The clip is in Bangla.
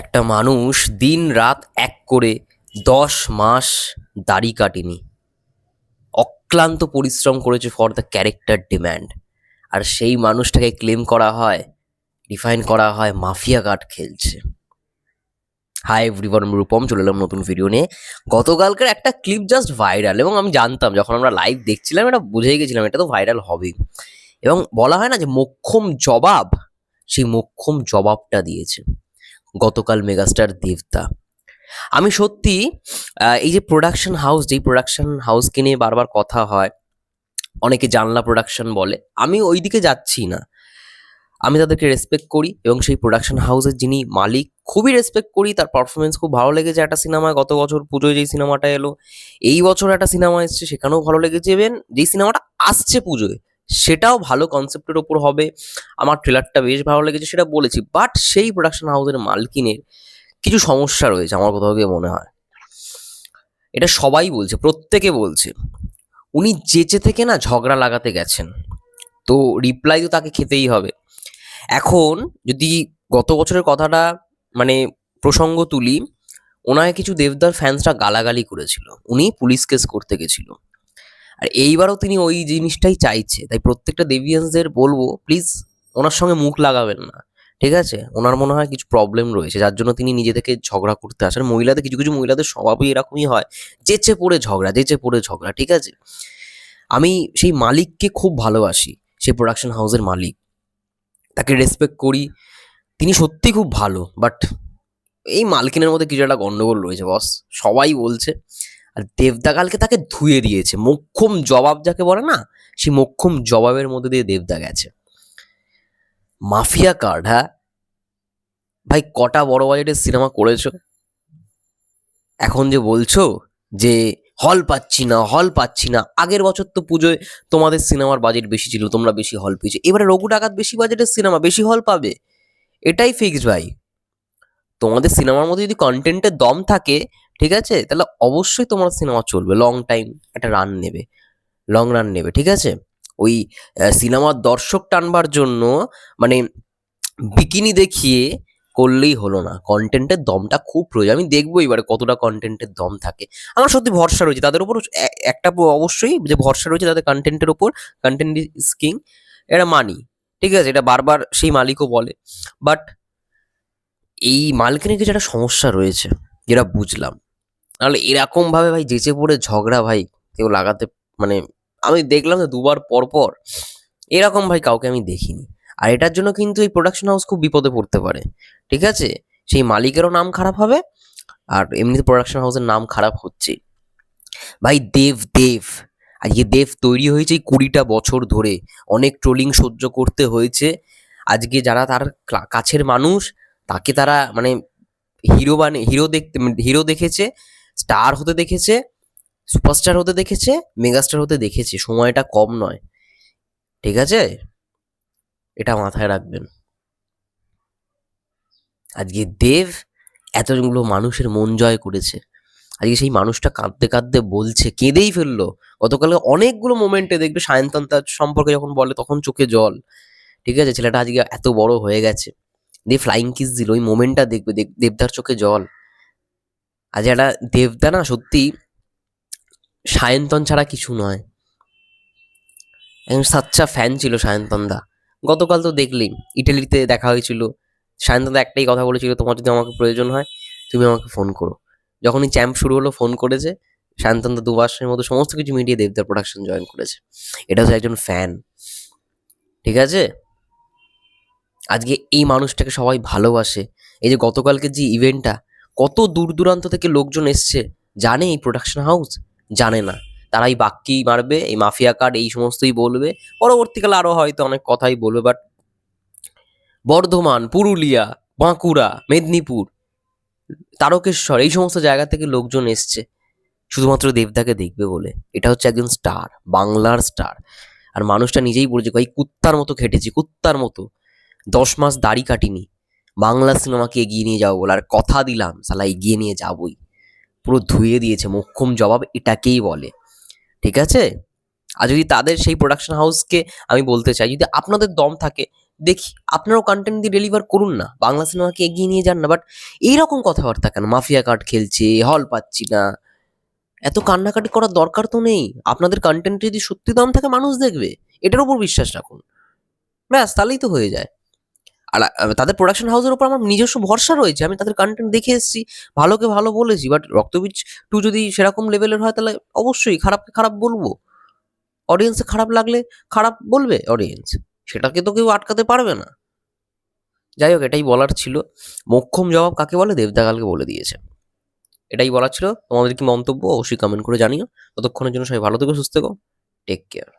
একটা মানুষ দিন রাত এক করে দশ মাস দাড়ি কাটেনি। অক্লান্ত পরিশ্রম করেছে ফর দ্য ক্যারেক্টার ডিম্যান্ড আর সেই মানুষটাকে ক্লেম করা হয় ডিফাইন করা হয়, মাফিয়া কার্ড খেলছে। হাই এভরিওয়ান রূপম, চলে এলাম নতুন ভিডিও নিয়ে। গতকালকার একটা ক্লিপ জাস্ট ভাইরাল এবং আমি জানতাম, যখন আমরা লাইভ দেখছিলাম, এটা বুঝে গেছিলাম, এটা তো ভাইরাল হবেই। এবং বলা হয় না যে মোক্ষম জবাব, সেই মোক্ষম জবাবটা দিয়েছে। গতকাল মেগাস্টার দেবদা। আমি সত্যি এই যে প্রোডাকশন হাউস যেই প্রোডাকশন হাউসকে নিয়ে বারবার কথা হয়, অনেকে জানলা প্রোডাকশন বলে, আমি ওই দিকে যাচ্ছি না। আমি তাদেরকে রেসপেক্ট করি এবং সেই প্রোডাকশন হাউসের যিনি মালিক, খুবই রেসপেক্ট করি, তার পারফরমেন্স খুব ভালো লেগেছে একটা সিনেমায়, গত বছর পুজোয় যেই সিনেমাটা এলো, এই বছর একটা সিনেমা এসছে, সেখানেও ভালো লেগেছে ইভেন যেই সিনেমাটা আসছে পুজোয় সেটাও ভালো কনসেপ্টের ওপর হবে। আমার ট্রেলারটা বেশ ভালো লেগেছে, সেটা বলেছি। বাট সেই প্রোডাকশন হাউসের মালকিনের কিছু সমস্যা রয়েছে, আমার কোথাও গিয়ে মনে হয়। এটা সবাই বলছে, প্রত্যেকে বলছে। উনি যেচে থেকে না ঝগড়া লাগাতে গেছেন, তো রিপ্লাই তো তাকে খেতেই হবে। এখন যদি গত বছরের কথাটা মানে প্রসঙ্গ তুলি, ওনাকে কিছু দেবদার ফ্যান্সরা গালাগালি করেছিল। উনি পুলিশ কেস করতে গেছিল। আর এইবারও তিনি ওই জিনিসটাই চাইছে। তাই প্রত্যেকটা দেবিয়ান্সদের বলব প্লিজ ওনার সঙ্গে মুখ লাগাবেন না, ঠিক আছে? ওনার মনে হয় কিছু প্রবলেম রয়েছে, যার জন্য তিনি নিজে থেকে ঝগড়া করতে আসেন। মহিলাদের, কিছু কিছু মহিলাদের স্বভাবই এরকমই হয়, যেচে পড়ে ঝগড়া, যেচে পড়ে ঝগড়া, ঠিক আছে? আমি সেই মালিককে খুব ভালোবাসি সেই প্রোডাকশন হাউসের মালিক। তাকে রেসপেক্ট করি। তিনি সত্যি খুব ভালো বাট এই মালকিনের মধ্যে কিছু একটা গন্ডগোল রয়েছে বস সবাই বলছে আর দেবদা কালকে তাকে ধুয়ে দিয়েছে। মোক্ষম জবাব যাকে বলে না, সেই মোক্ষম জবাবের মধ্যে দিয়ে দেবদা গেছে। মাফিয়া কার্ড হ্যাঁ? ভাই, কটা বড় বাজেটের সিনেমা করেছ? এখন যে বলছো যে হল পাচ্ছি না হল পাচ্ছি না, আগের বছর তো পুজোয় তোমাদের সিনেমার বাজেট বেশি ছিল, তোমরা বেশি হল পেয়েছ। এবারে রঘু ডাকাত বেশি বাজেটের সিনেমা বেশি হল পাবে। এটাই ফিক্সড ভাই। তোমাদের সিনেমার মধ্যে যদি কন্টেন্টের দম থাকে ঠিক আছে? তাহলে অবশ্যই তোমার সিনেমা চলবে। লং টাইম একটা রান নেবে। লং রান নেবে, ঠিক আছে? ওই সিনেমার দর্শক টানবার জন্য মানে বিকিনি দেখিয়ে করলেই হলো না। কন্টেন্টের দমটা খুব প্রয়োজন। আমি দেখব এবারে কতটা কন্টেন্টের দম থাকে। আমার সত্যি ভরসা রয়েছে। তাদের উপর একটা অবশ্যই যে ভরসা রয়েছে তাদের কন্টেন্টের উপর। কন্টেন্ট ইজ কিং এটা মানি, ঠিক আছে? এটা বারবার সেই মালিকও বলে। বাট এই মালিকের কিছু একটা সমস্যা রয়েছে, যেটা বুঝলাম। নাহলে এরকম ভাবে ভাই যেচে পড়ে ঝগড়া ভাই, কেউ লাগাতে মানে আমি দেখলাম যে দুবার পর পর এরকম ভাই কাউকে আমি দেখিনি। আর এটার জন্য কিন্তু এই প্রোডাকশন হাউস খুব বিপদে পড়তে পারে, ঠিক আছে? সেই মালিকেরও নাম খারাপ হবে, আর এমনিতে প্রোডাকশন হাউসের নাম খারাপ হচ্ছে। ভাই দেব দেব, আজকে দেব তৈরি হয়েছে কুড়িটা বছর ধরে, অনেক ট্রোলিং সহ্য করতে হয়েছে। আজকে যারা তার কাছের মানুষ, তাকে তারা মানে হিরো বানে হিরো দেখতে হিরো দেখেছে স্টার হতে দেখেছে, সুপারস্টার হতে দেখেছে, মেগাস্টার হতে দেখেছে। সময়টা কম নয়। ঠিক আছে? এটা মাথায় রাখবেন। আজকে দেব এতগুলো মানুষের মন জয় করেছে। আজকে সেই মানুষটা কাঁদতে কাঁদতে বলছে, কেঁদেই ফেলল। গতকালে অনেকগুলো মোমেন্টে দেখবে সায়ন্তন তার সম্পর্কে যখন বলে তখন চোখে জল। ঠিক আছে? ছেলেটা আজকে এত বড় হয়ে গেছে। দিয়ে ফ্লাইং কিস দিল। ওই মোমেন্টটা দেখবে। দেব- দেবদার চোখে জল। আজ একটা দেবদা না, সত্যি সায়ন্তন ছাড়া কিছু নয়। একজন সাচ্চা ফ্যান ছিল সায়ন্তন দা। গতকাল তো দেখলি ইটালিতে দেখা হয়েছিল। সায়ন্তন দা একটাই কথা বলেছিল, তোমার যদি আমাকে প্রয়োজন হয়, তুমি আমাকে ফোন করো। যখনই চ্যাম্প শুরু হলো ফোন করেছে, সায়ন্তন দা দু মাসের মতো সমস্ত কিছু মিডিয়ে দেবদার প্রোডাকশন জয়েন করেছে। এটা হচ্ছে একজন ফ্যান ঠিক আছে? আজকে এই মানুষটাকে সবাই ভালোবাসে। এই যে গতকালকে যে ইভেন্টটা কত দূর দূরান্ত থেকে লোকজন এসছে, জানে এই প্রোডাকশন হাউস জানে না। তারা এই বাক্যেই মারবে, এই মাফিয়া কার্ড এই সমস্তই বলবে। পরবর্তীকালে আরও হয়তো অনেক কথাই বলবে বাট বর্ধমান, পুরুলিয়া, বাঁকুড়া, মেদিনীপুর, তারকেশ্বর, এই সমস্ত জায়গা থেকে লোকজন এসছে। শুধুমাত্র দেবদাকে দেখবে বলে। এটা হচ্ছে একজন স্টার বাংলার স্টার আর মানুষটা নিজেই বলেছে ভাই কুত্তার মতো খেটেছি, কুত্তার মতো। দশ মাস দাড়ি কাটিনি বাংলা সিনেমাকে এগিয়ে নিয়ে যাব বলে, আর কথা দিলাম সালা এগিয়ে নিয়ে যাবই। পুরো ধুয়ে দিয়েছে মোক্ষম জবাব এটাকেই বলে। ঠিক আছে? আর যদি তাদের সেই প্রোডাকশন হাউসকে আমি বলতে চাই, যদি আপনাদের দম থাকে, দেখি আপনারাও কন্টেন্ট দিয়ে ডেলিভার করুন না, বাংলা সিনেমাকে এগিয়ে নিয়ে যান না বাট এইরকম কথাবার্তা কেন? মাফিয়া কার্ড খেলছে হল পাচ্ছি না। এত কান্নাকাটি করার দরকার তো নেই। আপনাদের কন্টেন্ট যদি সত্যি দম থাকে, মানুষ দেখবে। এটার উপর বিশ্বাস রাখুন। ব্যাস, তাহলেই তো হয়ে যায়। আর তাদের প্রোডাকশন হাউসের উপর আমার নিজস্ব ভরসা রয়েছে। আমি তাদের কন্টেন্ট দেখে এসেছি, ভালোকে ভালো বলেছি বাট রক্তবীজ টু যদি সেরকম লেভেলের হয়, তাহলে অবশ্যই খারাপকে খারাপ বলব। অডিয়েন্সে খারাপ লাগলে খারাপ বলবে অডিয়েন্স সেটাকে তো কেউ আটকাতে পারবে না। যাই হোক, এটাই বলার ছিল। মোক্ষম জবাব কাকে বলে? দেবদাগালকে বলে দিয়েছে। এটাই বলার ছিল। তোমাদের কি মন্তব্য? অবশ্যই কমেন্ট করে জানিও। ততক্ষণের জন্য সবাই ভালো থেকো, সুস্থ থেকো। Take care